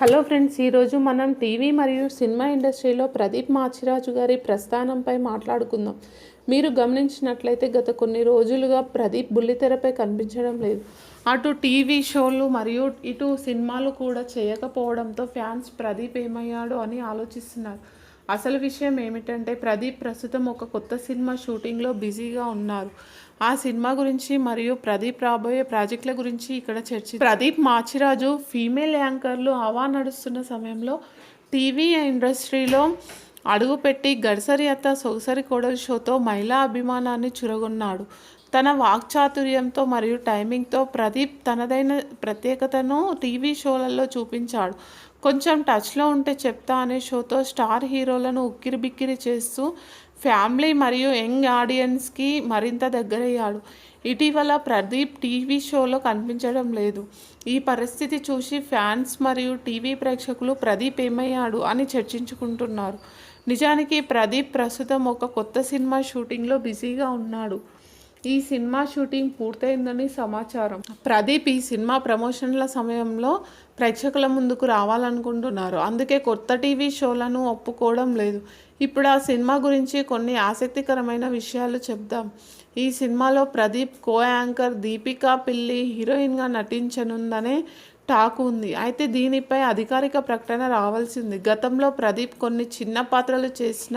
Hello friends ఈరోజు మనం TV మరియు సినిమా ఇండస్ట్రీలో ప్రదీప్ మాచిరాజు గారి ప్రస్థానంపై మాట్లాడుకుందాం. మీరు గమనించినట్లయితే గత కొన్ని రోజులుగా ప్రదీప్ బుల్లితెరపై కనిపించడం లేదు. అటు టీవీ షోలు మరియు ఇటు సినిమాలు కూడా చేయకపోవడంతో ఫ్యాన్స్ ప్రదీప్ ఏమయ్యాడు అని ఆలోచిస్తున్నారు. అసలు విషయం ఏమిటంటే ప్రదీప్ ప్రస్తుతం ఒక కొత్త సినిమా షూటింగ్లో బిజీగా ఉన్నారు. ఆ సినిమా గురించి మరియు ప్రదీప్ రాబోయే ప్రాజెక్టుల గురించి ఇక్కడ చర్చి ప్రదీప్ మాచిరాజు ఫీమేల్ యాంకర్లు హవా నడుస్తున్న సమయంలో టీవీ ఇండస్ట్రీలో అడుగుపెట్టి గడసరి అత్త సొగసరి కోడలి షోతో మహిళా అభిమానాన్ని చురగొన్నాడు. తన వాక్చాతుర్యంతో మరియు టైమింగ్తో ప్రదీప్ తనదైన ప్రత్యేకతను టీవీ షోలలో చూపించాడు. కొంచెం టచ్లో ఉంటే చెప్తా అనే షోతో స్టార్ హీరోలను ఉక్కిరి బిక్కిరి చేస్తూ ఫ్యామిలీ మరియు యంగ్ ఆడియన్స్కి మరింత దగ్గరయ్యాడు. ఇటీవల ప్రదీప్ టీవీ షోలో కనిపించడం లేదు. ఈ పరిస్థితి చూసి ఫ్యాన్స్ మరియు టీవీ ప్రేక్షకులు ప్రదీప్ ఏమయ్యాడు అని చర్చించుకుంటున్నారు. నిజానికి ప్రదీప్ ప్రస్తుతం ఒక కొత్త సినిమా షూటింగ్లో బిజీగా ఉన్నాడు. ఈ సినిమా షూటింగ్ పూర్తయిందని సమాచారం. ప్రదీప్ ఈ సినిమా ప్రమోషన్ల సమయంలో ప్రేక్షకుల ముందుకు రావాలనుకుంటున్నారు. అందుకే కొత్త టీవీ షోలను ఒప్పుకోవడం లేదు. ఇప్పుడు ఆ సినిమా గురించి కొన్ని ఆసక్తికరమైన విషయాలు చెప్దాం. ఈ సినిమాలో ప్రదీప్ కో యాంకర్ దీపికా పిల్లి హీరోయిన్గా నటించనుందనే టాక్ ఉంది. అయితే దీనిపై అధికారిక ప్రకటన రావాల్సింది. గతంలో ప్రదీప్ కొన్ని చిన్న పాత్రలు చేసిన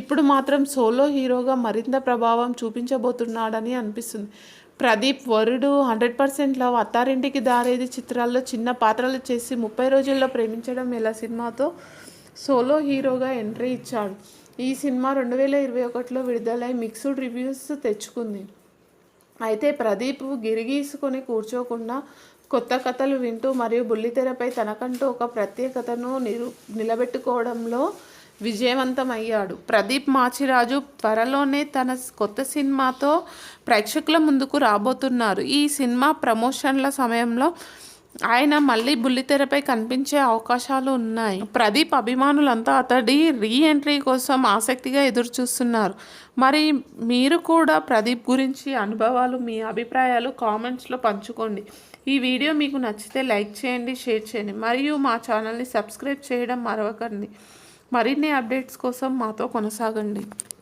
ఇప్పుడు మాత్రం సోలో హీరోగా మరింత ప్రభావం చూపించబోతున్నాడని అనిపిస్తుంది. Pradeep Varudu hundred percent love Attarintiki Daredi చిత్రాల్లో చిన్న పాత్రలు చేసి ముప్పై రోజుల్లో ప్రేమించడం ఎలా సినిమాతో? సోలో హీరోగా ఎంట్రీ ఇచ్చాడు. ఈ సినిమా రెండు వేల ఇరవై ఒకటిలో విడుదలై మిక్స్డ్ రివ్యూస్ తెచ్చుకుంది. అయితే ప్రదీప్ గిరిగీసుకొని కూర్చోకుండా కొత్త కథలు వింటూ మరియు బుల్లితెరపై తనకంటూ ఒక ప్రత్యేకతను నిరు నిలబెట్టుకోవడంలో విజయవంతమయ్యాడు. ప్రదీప్ మాచిరాజు త్వరలోనే తన కొత్త సినిమాతో ప్రేక్షకుల ముందుకు రాబోతున్నారు. ఈ సినిమా ప్రమోషన్ల సమయంలో ఆయన మళ్ళీ బుల్లితెరపై కనిపించే అవకాశాలు ఉన్నాయి. ప్రదీప్ అభిమానులంతా అతడి రీ ఎంట్రీ కోసం ఆసక్తిగా ఎదురుచూస్తున్నారు. మరి మీరు కూడా ప్రదీప్ గురించి అనుభవాలు మీ అభిప్రాయాలు కామెంట్స్లో పంచుకోండి. ఈ వీడియో మీకు నచ్చితే లైక్ చేయండి షేర్ చేయండి. మరియు మా ఛానల్ని సబ్స్క్రైబ్ చేయడం మరవకండి. మరిన్ని అప్డేట్స్ కోసం మాతో కొనసాగండి.